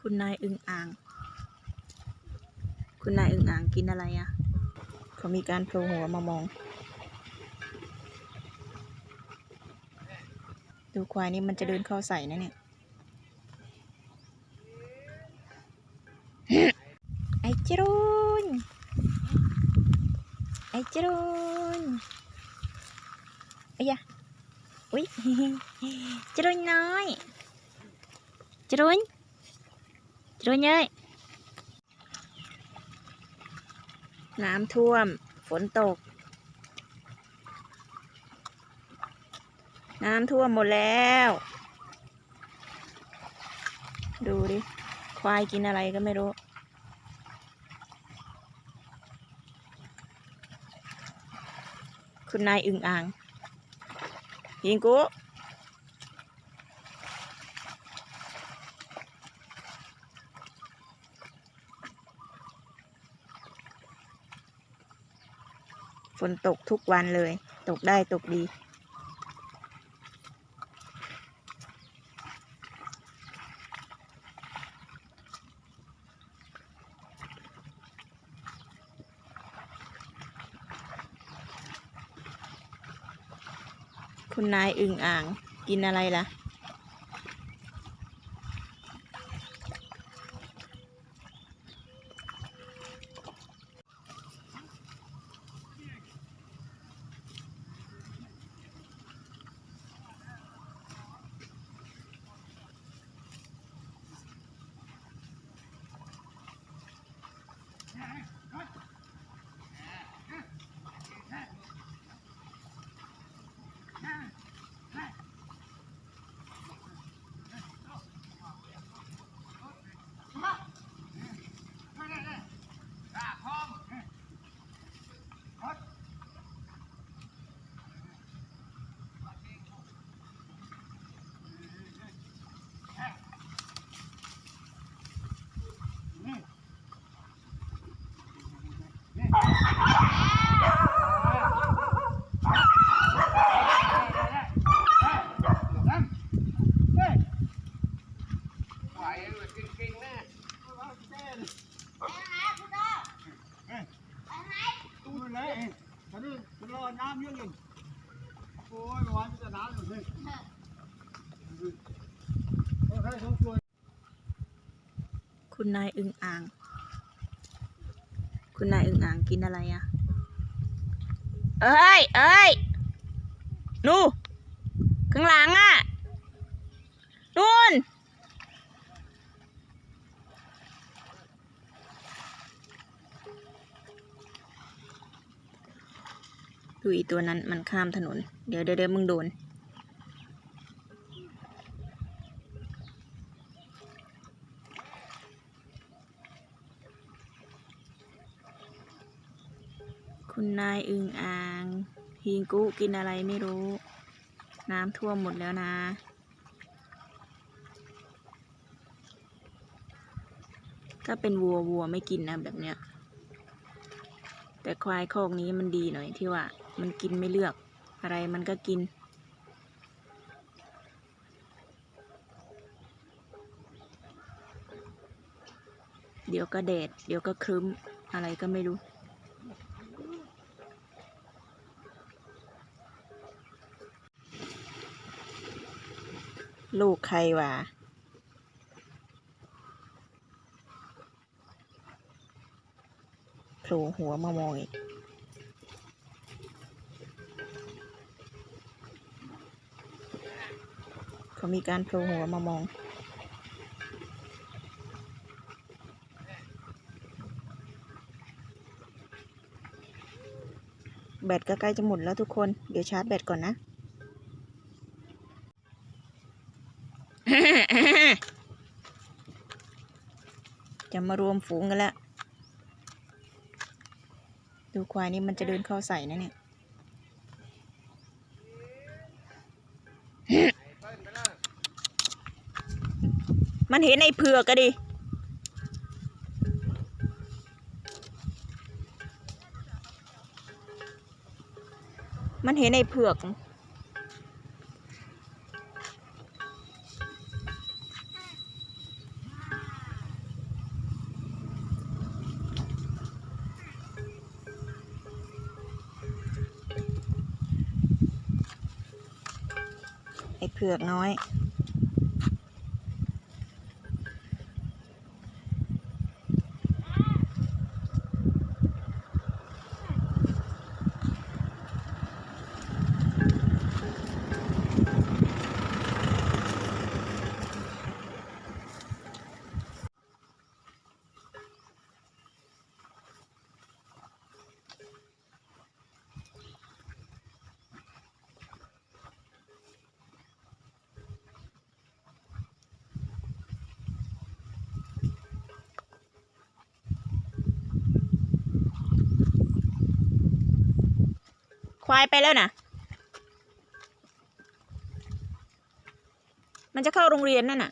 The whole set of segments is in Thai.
คุณนายอึงอ่าง คุณนายอึงอ่างกินอะไรอะ่ะ เขามีการโผล่หัวมามอง ดูควายนี่มันจะเดินเข้าใส่นะเนี่ย ไอ้จรุนไอ้จรุนอ้ยะอุ้ยจรุนน้อยจรุน จรุนเอ้ยน้ำท่วม ฝนตก น้ำท่วมหมดแล้ว ดูดิ ควายกินอะไรก็ไม่รู้ คุณนายอึงอ่างยิงกุ ฝนตกทุกวันเลย ตกได้ตกดี คุณนายอึ่งอ่างกินอะไรล่ะ ตู้เลยฉันนี่มันรอน้ำเยอะเลยโอ้ยเมื่อวานมันจะน้ำอยู่เลยโอเคสองตัว คุณนายอึงอ่าง คุณนายอึงอ่างกินอะไรอะเอ้ย เอ้ย นู่ข้างหลังอะนู่น ดูอีตัวนั้นมันข้ามถนน เดี๋ยวเดี๋ยวมึงโดน คุณนายอึงอ่าง ฮิงกุกินอะไรไม่รู้ น้ำท่วมหมดแล้วนะ ถ้าเป็นวัววัวไม่กินนะแบบเนี้ย แต่ควายคอกนี้มันดีหน่อยที่ว่า มันกินไม่เลือกอะไรมันก็กินเดี๋ยวก็แดด เดี๋ยวก็ครึ้ม อะไรก็ไม่รู้ ลูกใครวะโผล่หัวมามองอีกเขามีการโผล่หัวมามองแบตก็ใกล้จะหมดแล้วทุกคน เดี๋ยวชาร์จแบตก่อนนะ มารวมฝูงกันแล้ว ดูควายนี่มันจะเดินเข้าใส่นะเนี่ยมันเห็นไอ้เผือกก็ดิมันเห็นไอ้เผือก เผือกน้อย ควายไปแล้วนะมันจะเข้าโรงเรียนนั่นน่ะ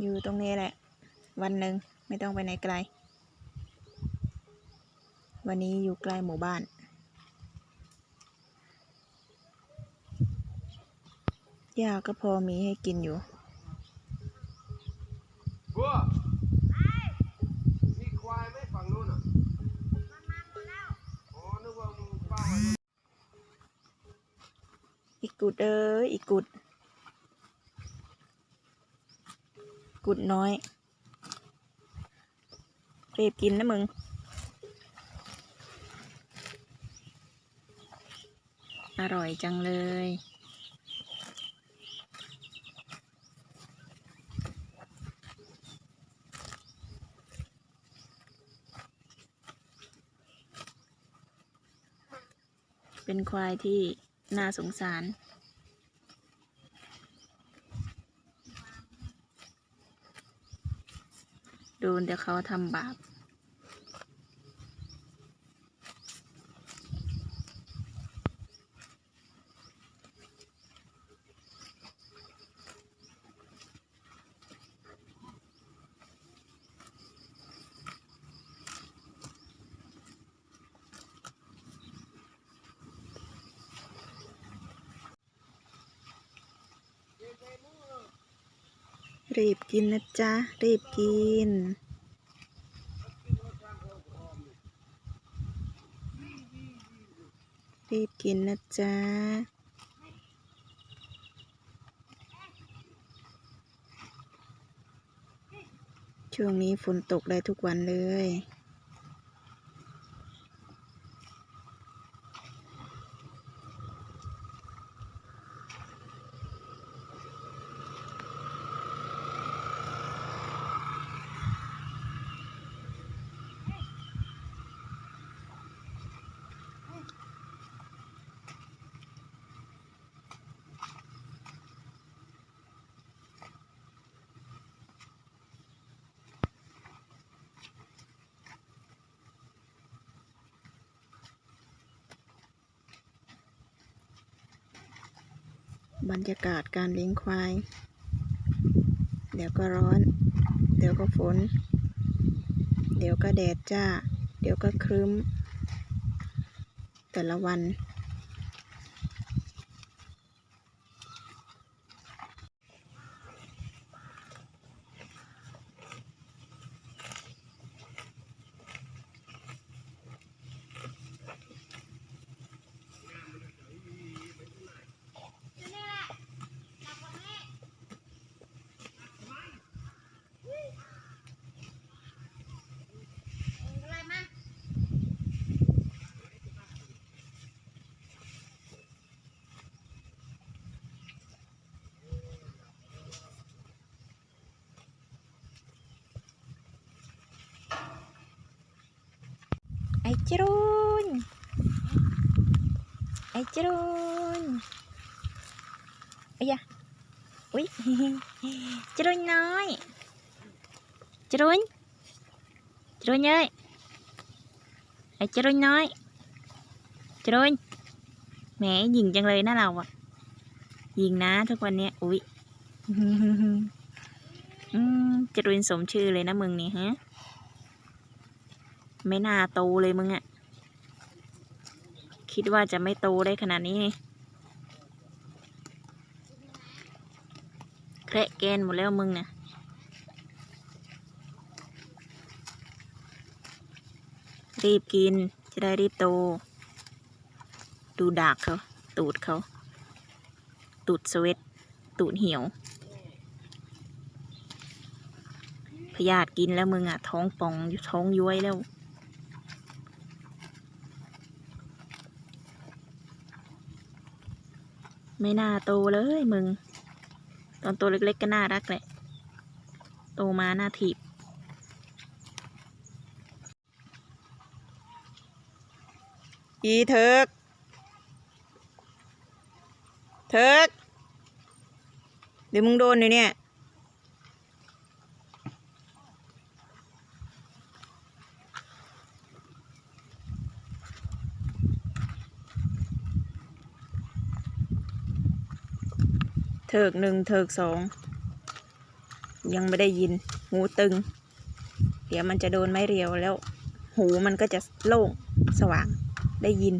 อยู่ตรงนี้แหละ วันหนึ่งไม่ต้องไปไหนไกล วันนี้อยู่ใกล้หมู่บ้าน หญ้าก็พอมีให้กินอยู่บัวมีควายไหมฝั่งนู้นอะอ๋อนึกว่ามึงเฝ้าไว้อีกกุดเอ้ยอีกกุด กุดน้อยเรีบกินนะมึง อร่อยจังเลย เป็นควายที่น่าสงสาร โด นแต่เขาทำบาป รีบกินนะจ๊ะ รีบกิน รีบกินนะจ๊ะช่วงนี้ฝนตกได้ทุกวันเลย บรรยากาศการเลี้ยงควาย เดี๋ยวก็ร้อน เดี๋ยวก็ฝน เดี๋ยวก็แดดจ้า เดี๋ยวก็ครึ้ม แต่ละวัน จรูนไอ้จรูนไอ้ยะอุ้ยจรูนน้อยจรูนจรูนเอ้ยไอ้จรูนน้อยจรูนแหมยิงจังเลยนะเราอะยิงนะทุกวันเนี้ยอุ้ยอืมจรูนสมชื่อเลยนะมึงนี่ฮะ ไม่น่าโตเลยมึงอะคิดว่าจะไม่โตได้ขนาดนี้แคระแกนหมดแล้วมึงน่ะรีบกินจะได้รีบโต ดูดากเขา ตูดเขา ตูดสเวตตูดเหี่ยวพยาธิกินแล้วมึงอะท้องป่องอยู่ท้องย้วยแล้ว ไม่น่าโตเลยมึง ตอนตัวเล็กๆก็น่ารักแหละ โตมาหน้าถีบ อีเถิก เถิก เดี๋ยวมึงโดนเลยเนี่ย ถิกหนึ่งเถิกสองยังไม่ได้ยิน หูตึง เดี๋ยวมันจะโดนไม้เรียวแล้ว หูมันก็จะโล่งสว่างได้ยิน